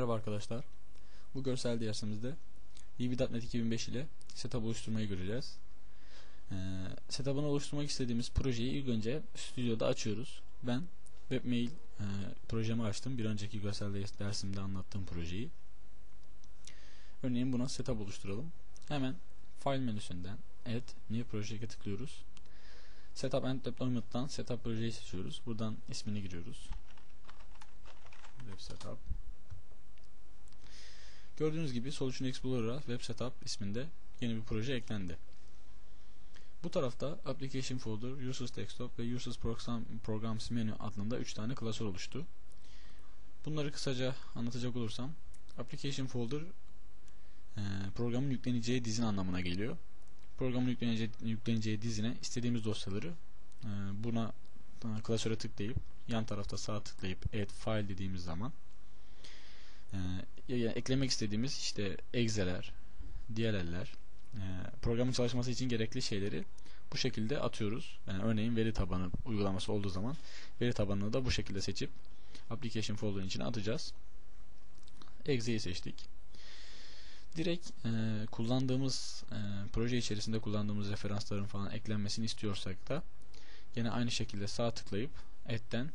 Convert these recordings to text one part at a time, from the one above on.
Merhaba arkadaşlar. Bu görsel dersimizde VB.NET 2005 ile setup oluşturmayı göreceğiz. Ee, setup'ını oluşturmak istediğimiz projeyi ilk önce stüdyoda açıyoruz. Ben webmail e, projemi açtım. Bir önceki görsel dersimde anlattığım projeyi. Örneğin buna setup oluşturalım. Hemen file menüsünden add new project'e tıklıyoruz. Setup and deployment'tan setup projeyi seçiyoruz. Buradan ismini giriyoruz. Web setup Gördüğünüz gibi Solution Explorer'a Web Setup isminde yeni bir proje eklendi. Bu tarafta Application Folder, Users Desktop ve Users Program, Programs Menu adında 3 tane klasör oluştu. Bunları kısaca anlatacak olursam Application Folder e, programın yükleneceği dizin anlamına geliyor. Programın yükleneceği, yükleneceği dizine istediğimiz dosyaları e, buna e, klasöre tıklayıp yan tarafta sağ tıklayıp Add File dediğimiz zaman e, yani eklemek istediğimiz işte egzeler, DLL'ler, e, programın çalışması için gerekli şeyleri bu şekilde atıyoruz. Yani örneğin veri tabanı uygulaması olduğu zaman veri tabanını da bu şekilde seçip application folder'ın içine atacağız. Exe'yi seçtik. Direkt e, kullandığımız e, proje içerisinde kullandığımız referansların falan eklenmesini istiyorsak da yine aynı şekilde sağ tıklayıp Add'den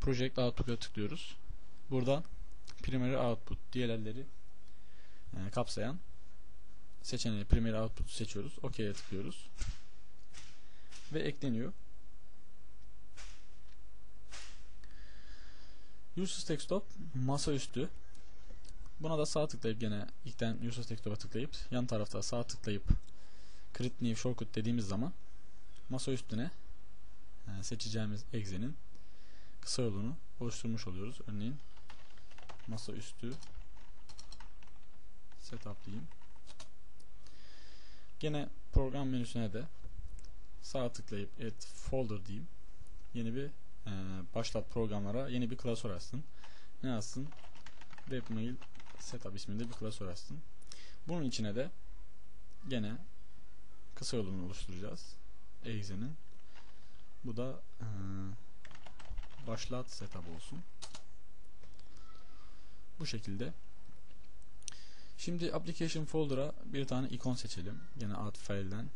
Project Outlook'a tıklıyoruz. Buradan primary output DLL'leri e, kapsayan seçeneği primary output'u seçiyoruz. OK'ye tıklıyoruz. Ve ekleniyor. Users Desktop masaüstü. Buna da sağ tıklayıp gene ilkten Users Desktop'a tıklayıp yan tarafta sağ tıklayıp Create New Shortcut dediğimiz zaman masa üstüne e, seçeceğimiz exe'nin kısa yolunu oluşturmuş oluyoruz. Örneğin masaüstü setup diyeyim. Gene program menüsüne de sağ tıklayıp add folder diyeyim. Yeni bir e, başlat programlara yeni bir klasör açsın. Ne açsın? Webmail setup isminde bir klasör açsın. Bunun içine de gene kısa yolunu oluşturacağız. Exe'nin. Bu da e, başlat setup olsun. Bu şekilde. Şimdi application folder'a bir tane ikon seçelim. Yine add file'den.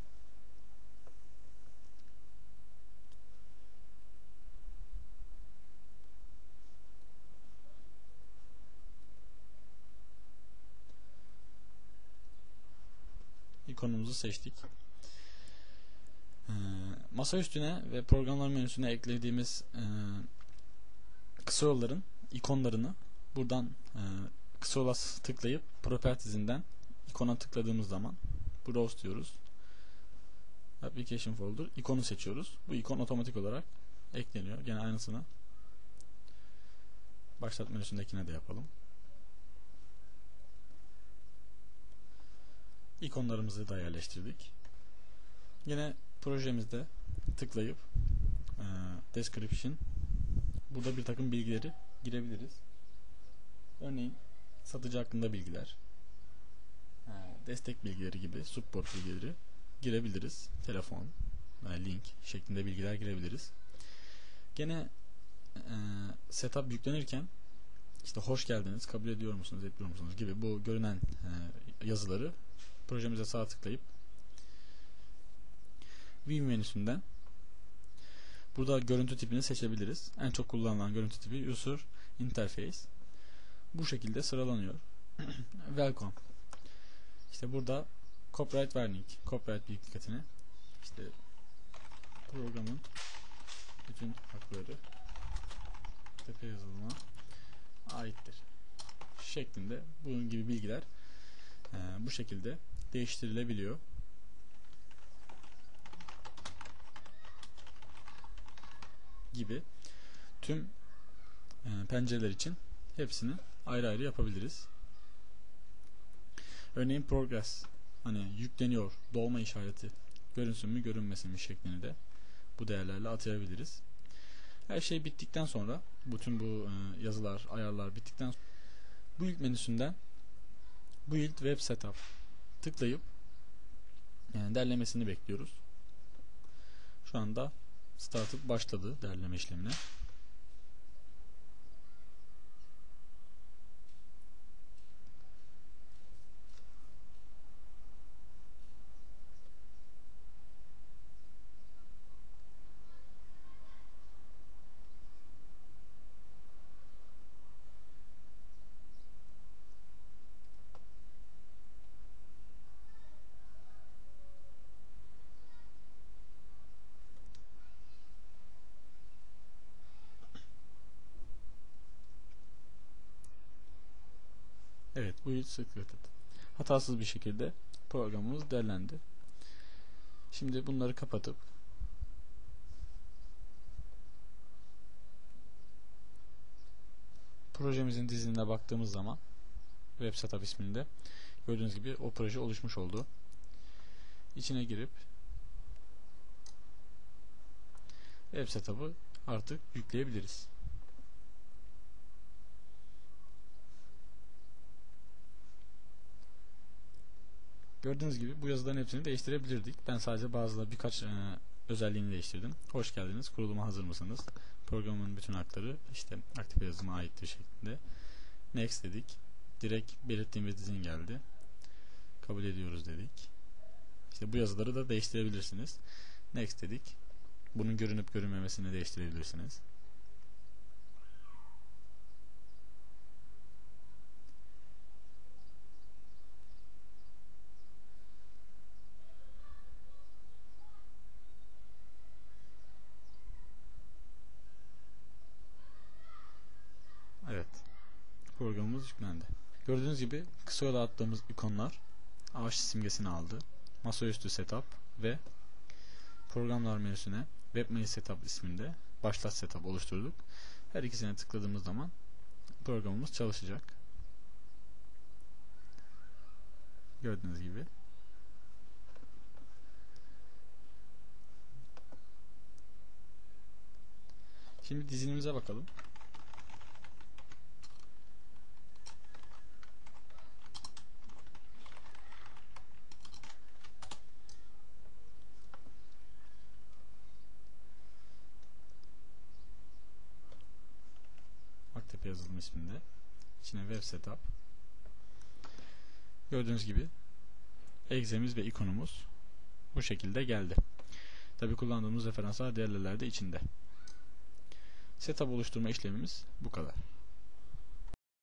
ikonumuzu seçtik. Ee, masa üstüne ve programlar menüsüne eklediğimiz e, kısa yolların ikonlarını buradan e, yola tıklayıp properties'inden ikona tıkladığımız zaman browse diyoruz. Application folder ikonu seçiyoruz. Bu ikon otomatik olarak ekleniyor. Gene aynısını başlat menüsündekine de yapalım. İkonlarımızı da yerleştirdik. Yine projemizde tıklayıp e, description burada bir takım bilgileri girebiliriz. Örneğin satıcı hakkında bilgiler, destek bilgileri gibi support bilgileri girebiliriz. Telefon, link şeklinde bilgiler girebiliriz. Gene e, setup yüklenirken işte hoş geldiniz, kabul ediyor musunuz, etmiyor musunuz gibi bu görünen e, yazıları projemize sağ tıklayıp View menüsünden burada görüntü tipini seçebiliriz. En çok kullanılan görüntü tipi User Interface bu şekilde sıralanıyor. Welcome. İşte burada copyright warning, copyright dikkatine işte programın bütün hakları tepe yazılıma aittir. Şeklinde bunun gibi bilgiler e, bu şekilde değiştirilebiliyor. gibi tüm e, pencereler için hepsini ayrı ayrı yapabiliriz. Örneğin progress hani yükleniyor dolma işareti görünsün mü görünmesin mi şeklini de bu değerlerle atayabiliriz. Her şey bittikten sonra bütün bu e, yazılar, ayarlar bittikten sonra bu ilk menüsünden build web setup tıklayıp yani derlemesini bekliyoruz. Şu anda startup başladı derleme işlemine. Evet, bu yıl secreted. Hatasız bir şekilde programımız derlendi. Şimdi bunları kapatıp projemizin dizilimine baktığımız zaman web setup isminde gördüğünüz gibi o proje oluşmuş oldu. İçine girip web setup'ı artık yükleyebiliriz. Gördüğünüz gibi bu yazıların hepsini değiştirebilirdik. Ben sadece bazıları birkaç e, özelliğini değiştirdim. Hoş geldiniz. Kuruluma hazır mısınız? Programın bütün hakları işte aktif yazılıma aittir şeklinde. Next dedik. Direkt belirttiğimiz dizin geldi. Kabul ediyoruz dedik. İşte bu yazıları da değiştirebilirsiniz. Next dedik. Bunun görünüp görünmemesini değiştirebilirsiniz. Yüklendi. Gördüğünüz gibi kısa yola attığımız ikonlar ağaç simgesini aldı. Masaüstü setup ve programlar menüsüne webmail setup isminde başlat setup oluşturduk. Her ikisine tıkladığımız zaman programımız çalışacak. Gördüğünüz gibi. Şimdi dizinimize bakalım. Yazılım isminde. İçine web setup. Gördüğünüz gibi egzemiz ve ikonumuz bu şekilde geldi. Tabi kullandığımız referanslar diğerler de içinde. Setup oluşturma işlemimiz bu kadar.